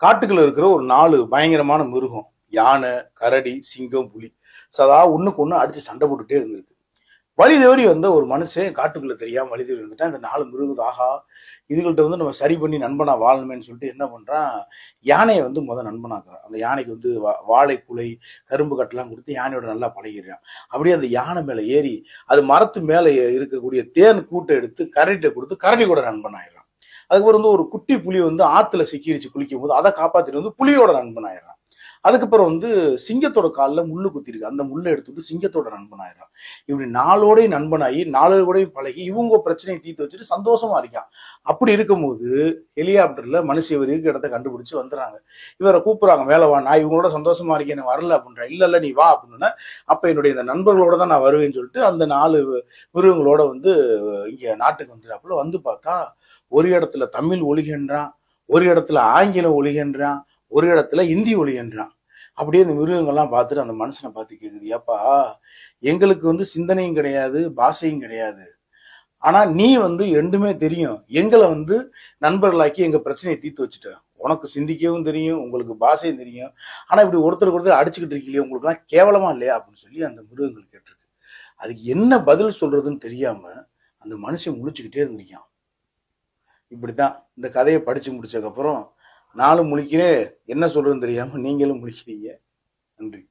காட்டுக்குள்ள இருக்கிற ஒரு நாலு பயங்கரமான மிருகம். யானை கரடி சிங்கம் புலி. சதா ஒண்ணுக்கு ஒண்ணு அடிச்சு சண்டை போட்டுட்டே இருந்திருக்கு. வழி தவறி வந்த ஒரு மனுஷன் காட்டுக்குள்ள தெரியாம வழி தவறி வந்துட்டா இந்த நாலு மிருகம் ஆகா இதுகள்ட்ட வந்து நம்ம சரி பண்ணி நண்பனா வாழணுமேன்னு சொல்லிட்டு என்ன பண்றான்? யானையை வந்து முத நண்பனாக்குறான். அந்த யானைக்கு வந்து வா- வாழை குலை கரும்பு கட்டெல்லாம் கொடுத்து யானையோட நல்லா பழகிடுறான். அப்படியே அந்த யானை மேல ஏறி அது மரத்து மேல இருக்கக்கூடிய தேன் கூட்டை எடுத்து கரடிட்ட கொடுத்து கரடி கூட நண்பன் ஆயிடுறான் அதுக்கப்புறம் வந்து ஒரு குட்டி புலி வந்து ஆத்துல சிக்கிரிச்சு குளிக்கும் போது அதை காப்பாத்திட்டு வந்து புலியோட நண்பன் ஆயிடுறான் அதுக்கப்புறம் வந்து சிங்கத்தோட காலில் முள்ளு குத்திருக்கு. அந்த முள்ளை எடுத்துட்டு சிங்கத்தோட நண்பன் ஆயிடுறான் இப்படி நாளோடையும் நண்பனாகி நாளோடையும் பழகி இவங்க பிரச்சனையை தீர்த்து வச்சுட்டு சந்தோஷமா இருக்கான். அப்படி இருக்கும்போது ஹெலிகாப்டர்ல மனுஷ இவர் இருக்க இடத்த கண்டுபிடிச்சு வந்துடுறாங்க. இவரை கூப்பிடுறாங்க வேலை வா நான் இவங்களோட சந்தோஷமா இருக்கேன் எனக்கு வரல அப்படின்றேன் இல்ல இல்ல நீ வா அப்படின்னா அப்ப என்னுடைய இந்த நண்பர்களோட தான் நான் வருவேன்னு சொல்லிட்டு அந்த நாலு மிருகங்களோட வந்து இங்க நாட்டுக்கு வந்துடுறாப்புல வந்து பார்த்தா ஒரு இடத்துல தமிழ் ஒழிகின்றான் ஒரு இடத்துல ஆங்கிலம் ஒழிகின்றான் ஒரு இடத்துல இந்தி ஒழிகின்றான். அப்படியே அந்த மிருகங்கள்லாம் பார்த்துட்டு அந்த மனுஷனை பார்த்து கேட்குது ஏப்பா எங்களுக்கு வந்து சிந்தனையும் கிடையாது பாஷையும் கிடையாது. ஆனா நீ வந்து ரெண்டுமே தெரியும். எங்களை வந்து நண்பர்களாக்கி எங்க பிரச்சனையை தீர்த்து வச்சுட்ட. உனக்கு சிந்திக்கவும் தெரியும் உங்களுக்கு பாஷையும் தெரியும். ஆனா இப்படி ஒருத்தருக்கு ஒருத்தர் அடிச்சுக்கிட்டு இருக்கீங்களே உங்களுக்குலாம் கேவலமா இல்லையா? அப்படின்னு சொல்லி அந்த மிருகங்கள் கேட்டிருக்கு. அதுக்கு என்ன பதில் சொல்றதுன்னு தெரியாம அந்த மனுஷன் முழிச்சுக்கிட்டே இருந்திருக்கான். இப்படித்தான் இந்த கதையை படிச்சு முடிச்சதுக்கப்புறம் நானும் முழிக்கிறேன். என்ன சொல்றதுன்னு தெரியாம நீங்களும் முழிக்கிறீங்க. நன்றி.